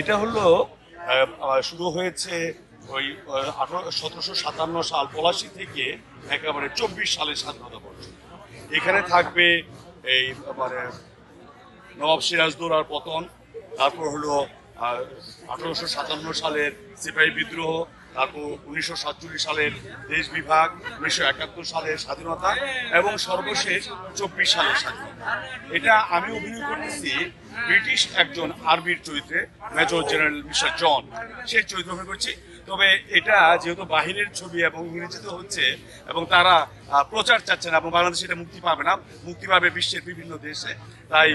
এটা হলো শুরু হয়েছে ওই সতেরোশো সাতান্ন সাল পলাশি থেকে একেবারে চব্বিশ সালের স্বাধীনতা পর্যন্ত। এখানে থাকবে এই মানে নবাব সিরাজদৌলার পতন, তারপর হলো আঠারোশো সাতান্ন সালের সিপাহী বিদ্রোহ, তারপর উনিশশো সাতচল্লিশ সালের দেশ বিভাগ, উনিশশো একাত্তর সালের স্বাধীনতা, এবং সর্বশেষ চব্বিশ সালের স্বাধীনতা। এটা আমি অভিনয় করতেছি ব্রিটিশ একজন আর্মির চরিত্রে মেজর জেনারেল মিস্টার জন সেই চরিত্র অভিনয় করছি। তবে এটা যেহেতু বাহিরের ছবি এবং ইংরেজিতে হচ্ছে এবং তারা প্রচার চাচ্ছে না এবং বাংলাদেশে এটা মুক্তি পাবে না মুক্তি পাবে বিশ্বের বিভিন্ন দেশে। তাই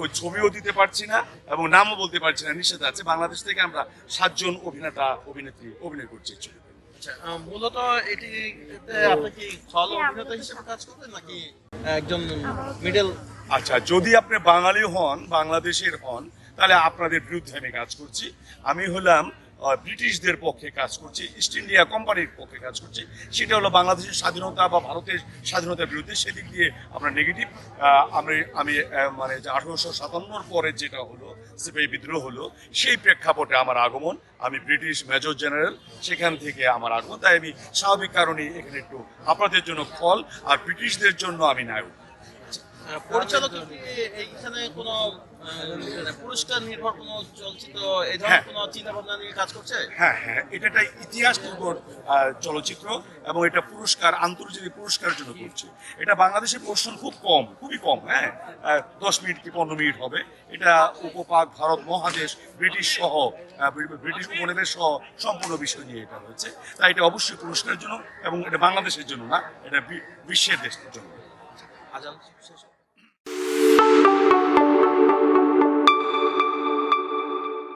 ওই ছবিও দিতে পারছি না এবং নামও বলতে পারছি না নিষেধ আছে। বাংলাদেশ থেকে আমরা সাতজন অভিনেতা অভিনেত্রী অভিনয় করছি এই ছবিতে। আচ্ছা, মূলত এটি আপনি কি খল অভিনেতা হিসেবে কাজ করবেন নাকি একজন মিডল আচ্ছা যদি আপনি বাঙালি হন, বাংলাদেশের হন, তাহলে আপনাদের বিরুদ্ধে আমি কাজ করছি। আমি হলাম ব্রিটিশদের পক্ষে কাজ করছি, ইস্ট ইন্ডিয়া কোম্পানির পক্ষে কাজ করছি। সেটা হলো বাংলাদেশের স্বাধীনতা বা ভারতের স্বাধীনতার বিরুদ্ধে, সেদিক দিয়ে আমরা নেগেটিভ আমি আমি মানে যে আঠারোশো সাতান্নর পরে যেটা হলো, সিপাহী বিদ্রোহ হলো, সেই প্রেক্ষাপটে আমার আগমন। আমি ব্রিটিশ মেজর জেনারেল, সেখান থেকে আমার আগমন। তাই আমি স্বাভাবিক কারণেই এখানে একটু আপনাদের জন্য ফল আর ব্রিটিশদের জন্য আমি নায়ক। পরিচালক কি এইখানে কোনো মানে পুরস্কার নির্ভর কোনো চলচ্চিত্র এই ধরনের হ্যাঁ। কোনো চিন্তা ভাবনা নিয়ে কাজ করছে? হ্যাঁ হ্যাঁ এটা একটা ইতিহাস নির্ভর চলচ্চিত্র এবং এটা পুরস্কার আন্তর্জাতিক পুরস্কারের জন্য করছে এটা প্রশ্ন খুব কম খুবই কম হ্যাঁ? দশ মিনিট কি পনেরো মিনিট হবে। এটা উপপাক ভারত মহাদেশ ব্রিটিশ সহ ব্রিটিশ উপনিবেশ সহ সম্পূর্ণ বিষয় নিয়ে এটা হয়েছে। তাই এটা অবশ্যই পুরস্কারের জন্য এবং এটা বাংলাদেশের জন্য না এটা বিশ্বের দেশের জন্য। আজান শেষ।